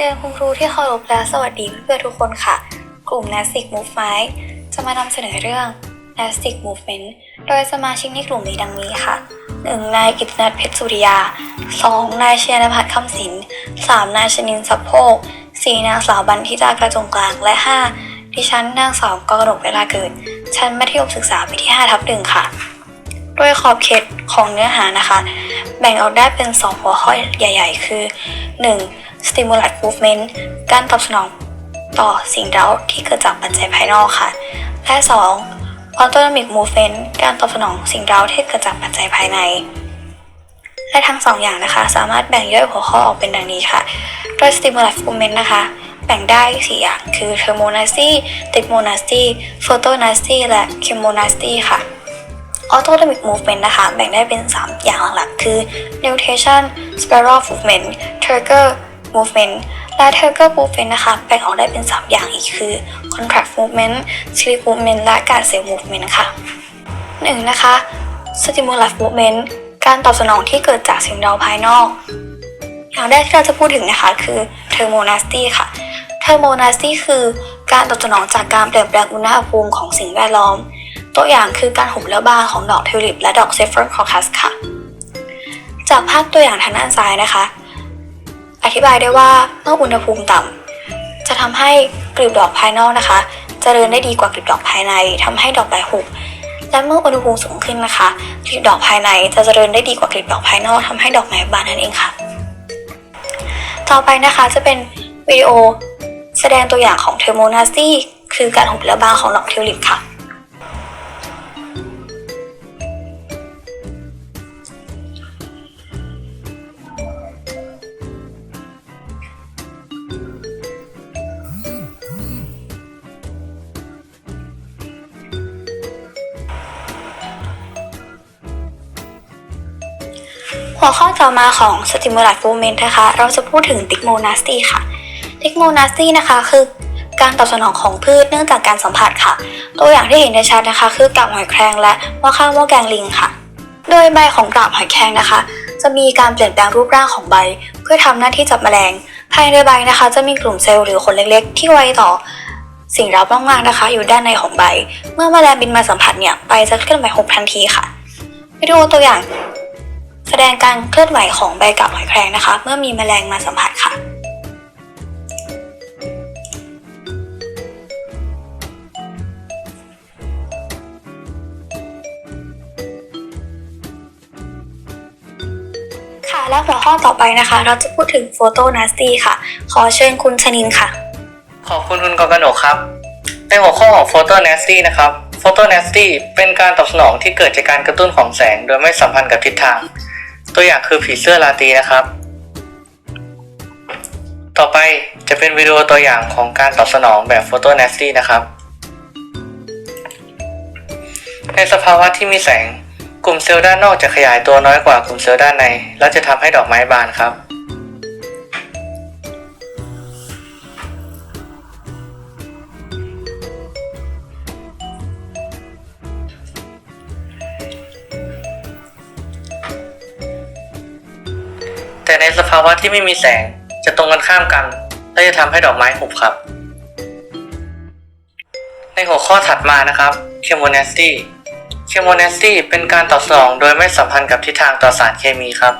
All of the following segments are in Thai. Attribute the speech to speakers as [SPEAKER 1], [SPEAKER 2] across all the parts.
[SPEAKER 1] เรียนคุณครูที่เคารพและสวัสดีเพื่อนๆทุกคนค่ะ กลุ่ม Nastic Movement จะมานำเสนอเรื่อง Nastic Movement โดยสมาชิกในกลุ่มมีดังนี้ค่ะ 1. นายกิตนัทเพชรสุริยา 2. นายเชียรพัฒน์คำสิน 3. นายชนินทร์สัพโพก 4. นางสาวบันทิตากระจงกลาง และ 5. ดิฉันนางสาวกรกนกเวลาเกิด ชั้นมัธยมศึกษาปีที่5ทับหนึ่งค่ะ โดยขอบเขตของเนื้อหานะคะ แบ่งออกได้เป็น 2 หัวข้อใหญ่ ๆ คือ 1. Stimulus movement การตอบสนองต่อสิ่งเร้าที่เกิดจากปัจจัยภายนอกค่ะ และ 2. autonomic movement การตอบสนองสิ่งเร้าที่เกิดจากปัจจัยภายใน และทั้งสองอย่างนะคะ สามารถแบ่งย่อยหัวข้อออกเป็นดังนี้ค่ะ โดย stimulus movement นะคะแบ่งได้ 4 อย่างคือ thermonasty techmonasty photonasty และ chemonasty ค่ะ autonomic movement นะคะ แบ่งได้เป็น 3 อย่างหลักๆ คือ nutation spiral movement trigger movement และ trigger movement นะคะ แบ่งออกได้เป็น 3 อย่างอีกคือ contract movement sleep movement และการ cell movement ค่ะ 1. นะคะ stimulus movement การตอบสนองที่เกิดจากสิ่งเร้าภายนอก อย่างแรกที่เราจะพูดถึงนะคะคือ thermonasty ค่ะ thermonasty คือการตอบสนองจากการเปลี่ยนแปลงอุณหภูมิของสิ่งแวดล้อม ตัวอย่างคือการหุบและบานของดอกทิวลิปและดอกเซฟเฟอร์คอคัสค่ะ จากภาพตัวอย่างทางด้านซ้ายนะคะ อธิบายได้ว่าเมื่ออุณหภูมิต่ำจะทำให้กลีบดอกภายนอกนะคะจเจริญได้ดีกว่ากลีบดอกภายในทำให้ดอกใบหุบและเมื่ออุณหภูมิสูงขึ้นนะคะกลีบดอกภายในจะเจริญได้ดีกว่ากลีบดอกภายนอกทำให้ดอกไม้บานนั่นเองค่ะ ต่อไปนะคะจะเป็นวิดีโอแสดงตัวอย่างของเทอร์โมนาซีคือการหุบและบานของดอกทิวลิปค่ะ หัวข้อต่อมาของ stimulus movement นะคะ เราจะพูดถึง Tigmonasty ค่ะ Tigmonasty นะคะคือการตอบสนองของพืชเนื่องจากการสัมผัสค่ะ ตัวอย่างที่เห็นได้ชัดนะคะ คือกาบหอยแครงและหม้อข้าวหม้อแกงลิงค่ะ โดยใบของกาบหอยแครงนะคะ จะมีการเปลี่ยนแปลงรูปร่างของใบ เพื่อทำหน้าที่จับแมลง ภายในใบนะคะ จะมีกลุ่มเซลล์หรือขนเล็กๆ ที่ไวต่อสิ่งเร้ามากๆนะคะ อยู่ด้านในของใบ เมื่อแมลงบินมาสัมผัสเนี่ยใบจะเคลื่อนไหวหกทันทีค่ะวิดีโอตัวอย่าง แสดงการเคลื่อนไหวของใบกับหอยแครงนะคะ เมื่อมีแมลงมาสัมผัสค่ะ ค่ะและหัวข้อต่อไปนะคะ เราจะพูดถึงโฟโตนาสตี้ค่ะ ขอเชิญคุณชนินค่ะ
[SPEAKER 2] ขอบคุณคุณกอกนกครับ ในหัวข้อของ Photo Nasty นะครับ Photo Nasty เป็นการตอบสนองที่เกิดจากการกระตุ้นของแสง โดยไม่สัมพันธ์กับทิศทาง ตัวอย่างคือผีเสื้อราตรีนะครับ ต่อไปจะเป็นวิดีโอตัวอย่างของการตอบสนองแบบ Photo Nasty นะครับ ในสภาวะที่มีแสง กลุ่มเซลล์ด้านนอกจะขยายตัวน้อยกว่ากลุ่มเซลล์ด้านใน และจะทำให้ดอกไม้บานครับ แต่ในสภาวะที่ไม่มีแสงจะตรงกันข้ามกัน และจะทำให้ดอกไม้หุบครับ ในหัวข้อถัดมานะครับ chemonasty chemonasty เป็นการตอบสนองโดยไม่สัมพันธ์กับทิศทางต่อสารเคมีครับ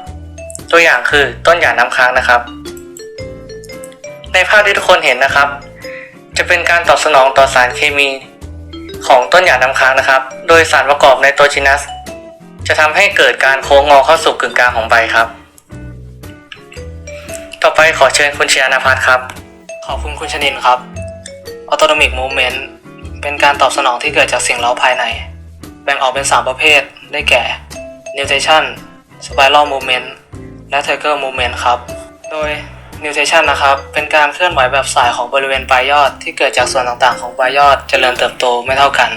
[SPEAKER 2] ตัวอย่างคือต้นหญ้าน้ำค้างนะครับ ในภาพที่ทุกคนเห็นนะครับ จะเป็นการตอบสนองต่อสารเคมีของต้นหญ้าน้ำค้างนะครับ โดยสารประกอบในตัวจินัส จะทำให้เกิดการโค้งงอเข้าสู่กึ่งกลางของใบครับ ไปขอเชิญคุณเชียร์นภัทรครับ
[SPEAKER 3] ขอบคุณคุณชนินครับ Autonomic Movement เป็นการตอบสนองที่เกิดจากสิ่งเร้าภายใน แบ่งออกเป็น 3 ประเภทได้แก่ Nutation Spiral Movement และ Trigger Movement ครับ โดย Nutation นะครับ เป็นการเคลื่อนไหวแบบสายของบริเวณปลายยอดที่เกิดจากส่วนต่างๆ ของปลายยอดเจริญเติบโตไม่เท่ากัน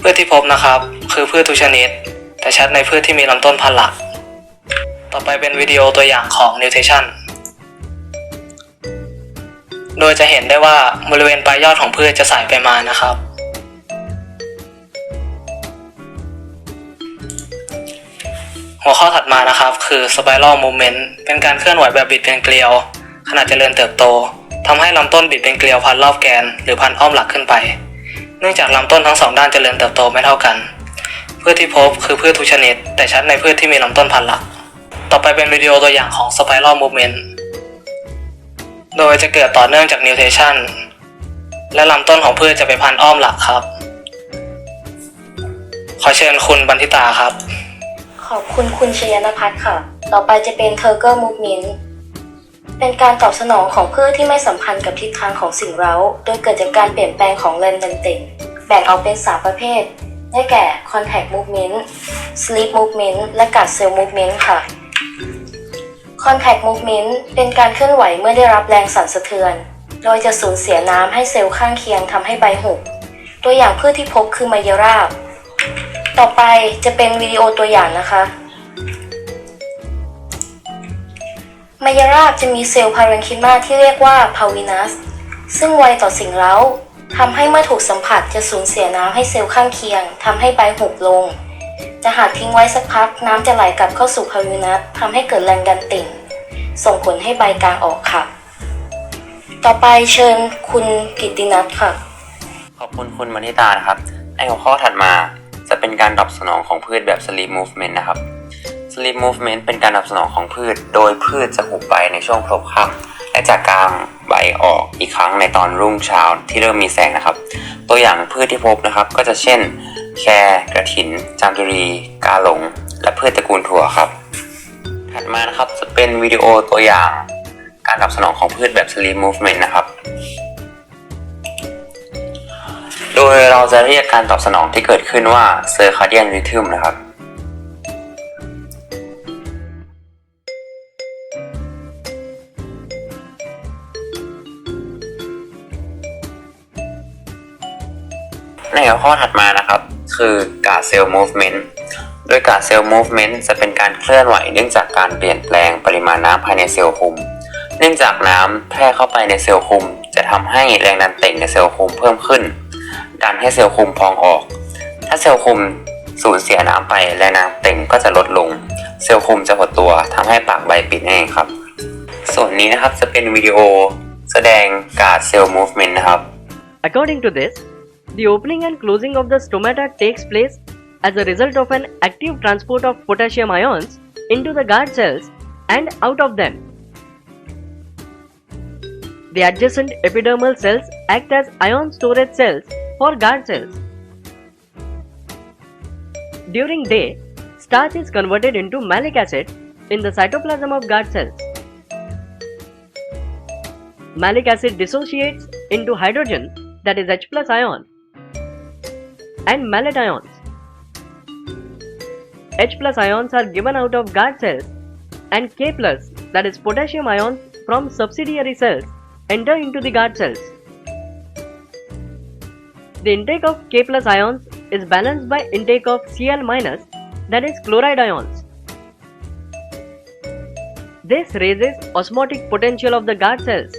[SPEAKER 3] พืชที่พบนะครับ คือพืชทุกชนิด แต่ชัดในพืชที่มีลำต้นพันหลัก ต่อไปเป็นวิดีโอตัวอย่างของ Nutation โดยจะเห็นได้ว่าบริเวณปลายยอดของพืชจะสายไปมานะครับ หัวข้อถัดมานะครับคือ spiral movement เป็นการเคลื่อนไหวแบบบิดเป็นเกลียว ขณะเจริญเติบโตทำให้ลำต้นบิดเป็นเกลียวพันรอบแกน หรือพันอ้อมหลักขึ้นไป เนื่องจากลำต้นทั้งสองด้านเจริญเติบโตไม่เท่ากันพืชที่พบคือพืชทุกชนิด แต่ชัดในพืชที่มีลำต้นพันหลัก ต่อไปเป็นวิดีโอตัวอย่างของ Spiral Movement โดยจะเกิดต่อเนื่องจาก Nutation และลำต้นของพืชจะไปพันอ้อมหลักครับ ขอเชิญคุณบันทิตาครับ
[SPEAKER 4] ขอบคุณคุณชยนพัฒน์ค่ะ ต่อไปจะเป็น t u r g e r Movement เป็นการตอบสนองของพืชที่ไม่สัมพันธ์กับทิศทางของสิ่งเร้า โดยเกิดจากการเปลี่ยนแปลงของแรงดันเต่งแบ่งออกเป็น 3 ประเภท ได้แก่ Contact Movement Sleep Movement และ Guard Cell Movement ค่ะ Contact Movement เป็นการเคลื่อนไหวเมื่อได้รับแรงสั่นสะเทือน โดยจะสูญเสียน้ำให้เซลล์ข้างเคียงทำให้ใบหุบ ตัวอย่างพืชที่พบคือไมยราบ ต่อไปจะเป็นวิดีโอตัวอย่างนะคะมายราบจะมีเซลล์พารังคิมาที่เรียกว่าพาวินัส ซึ่งไวต่อสิ่งเร้าทำให้เมื่อถูกสัมผัสจะสูญเสียน้ำให้เซลล์ข้างเคียงทำให้ใบหุบลง แต่หากทิ้งไว้สักพักน้ำจะไหลกลับเข้าสู่พาวินัสทำให้เกิดแรงดันติ่ง ส่งผลให้ใบกลางออกค่ะ ต่อไปเชิญคุณกิตินัทค่ะ
[SPEAKER 5] ขอบคุณคุณมณิตานะครับ ในหัวข้อถัดมาจะเป็นการตอบสนองของพืชแบบ sleep movement นะครับ sleep movement เป็นการตอบสนองของพืช โดยพืชจะหุบใบในช่วงพลบค่ำและจะกลางใบออกอีกครั้งในตอนรุ่งเช้าที่เริ่มมีแสงนะครับ ตัวอย่างพืชที่พบนะครับก็จะเช่น แครกระถิน จามจุรี กาหลง และพืชตระกูลถั่วครับ ถัดมานะครับจะเป็นวิดีโอตัวอย่าง การตอบสนองของพืชแบบ sleep movement นะครับ โดยเราจะเรียกการตอบสนองที่เกิดขึ้นว่า circadian rhythm นะครับในหัวข้อถัดมานะครับ คือ guard cell movement โดย guard cell movement จะเป็นการเคลื่อนไหวเนื่องจากการเปลี่ยนแปลงปริมาณน้ำภายในเซลล์คุม เนื่องจากน้ำแพร่เข้าไปในเซลล์คุม จะทำให้แรงดันเต่งในเซลล์คุมเพิ่มขึ้น ดันให้เซลล์คุมพองออก ถ้าเซลล์คุมสูญเสียน้ำไปแรงดันเต่งก็จะลดลง เซลล์คุมจะหดตัวทำให้ปากใบปิดนั่นเองครับ ส่วนนี้นะครับจะเป็นวิดีโอแสดงการเซลล์ movement นะครับ
[SPEAKER 6] According to this, the opening and closing of the stomata takes place as a result of an active transport of potassium ions into the guard cells and out of them. The adjacent epidermal cells act as ion storage cells for guard cells. During day, starch is converted into malic acid in the cytoplasm of guard cells. Malic acid dissociates into hydrogen that is H plus ion and malate ions. H plus ions are given out of guard cells and K plus that is potassium ions from subsidiary cells enter into the guard cells. The intake of K plus ions is balanced by intake of Cl minus that is chloride ions. This raises osmotic potential of the guard cells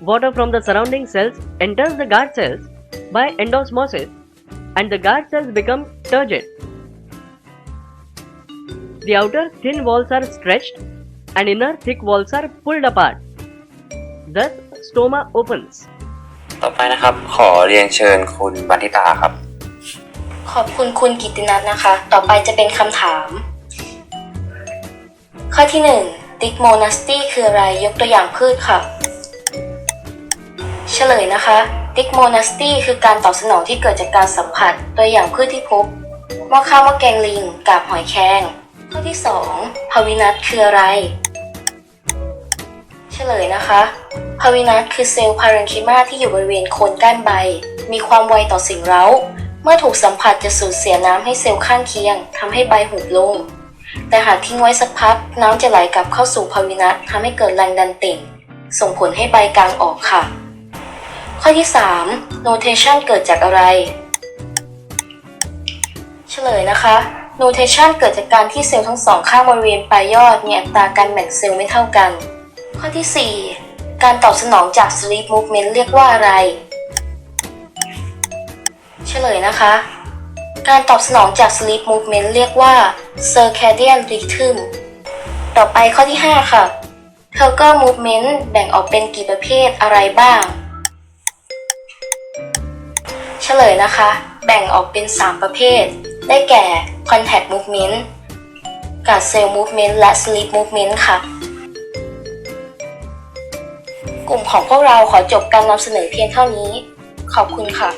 [SPEAKER 6] water from the surrounding cells enters the guard cells by endosmosis and the guard cells become turgid. The outer thin walls are stretched and inner thick walls are pulled apart. Thus, stoma opens.
[SPEAKER 5] ต่อไปนะครับ ขอเรียนเชิญคุณบันทิตาครับ
[SPEAKER 4] ขอบคุณคุณกิตตินัทนะคะ ต่อไปจะเป็นคำถาม ข้อที่1ดิกโมนาสตีคืออะไร ยกตัวอย่างพืชค่ะ เฉลยนะคะ ดิกโมนาสตีคือการตอบสนองที่เกิดจากการสัมผัส ตัวอย่างพืชที่พบหม้อข้าวหม้อแกงลิงกาบหอยแครงข้อที่2พาวินัสคืออะไร เฉลยนะคะพาวินัสคือเซลล์พาเรนคิมาที่อยู่บริเวณโคนก้านใบ มีความไวต่อสิ่งเร้า เมื่อถูกสัมผัสจะสูญเสียน้ำให้เซลล์ข้างเคียงทำให้ใบหุบลง แต่หากทิ้งไว้สักพักน้ำจะไหลกลับเข้าสู่พาวินัสทำให้เกิดแรงดันติ่ง ส่งผลให้ใบกลางออกค่ะ ข้อที่ 3 notation เกิดจากอะไร เฉลยนะคะ notation เกิดจากการที่เซลล์ทั้งสองข้างบริเวณปลายยอดมีอัตราการแบ่งเซลล์ไม่เท่ากัน ข้อที่ 4 การตอบสนองจาก sleep movement เรียกว่าอะไร เฉลยนะคะ การตอบสนองจาก sleep movement เรียกว่า circadian rhythm ต่อไปข้อที่ 5 ค่ะ h e l g e r Movement แบ่งออกเป็นกี่ประเภทอะไรบ้าง เฉลยนะคะ แบ่งออกเป็น 3 ประเภท ได้แก่ Contact Movement กับ Cell Movement และ Sleep Movement ค่ะ กลุ่มของพวกเราขอจบการนำเสนอเพียงเท่านี้ ขอบคุณค่ะ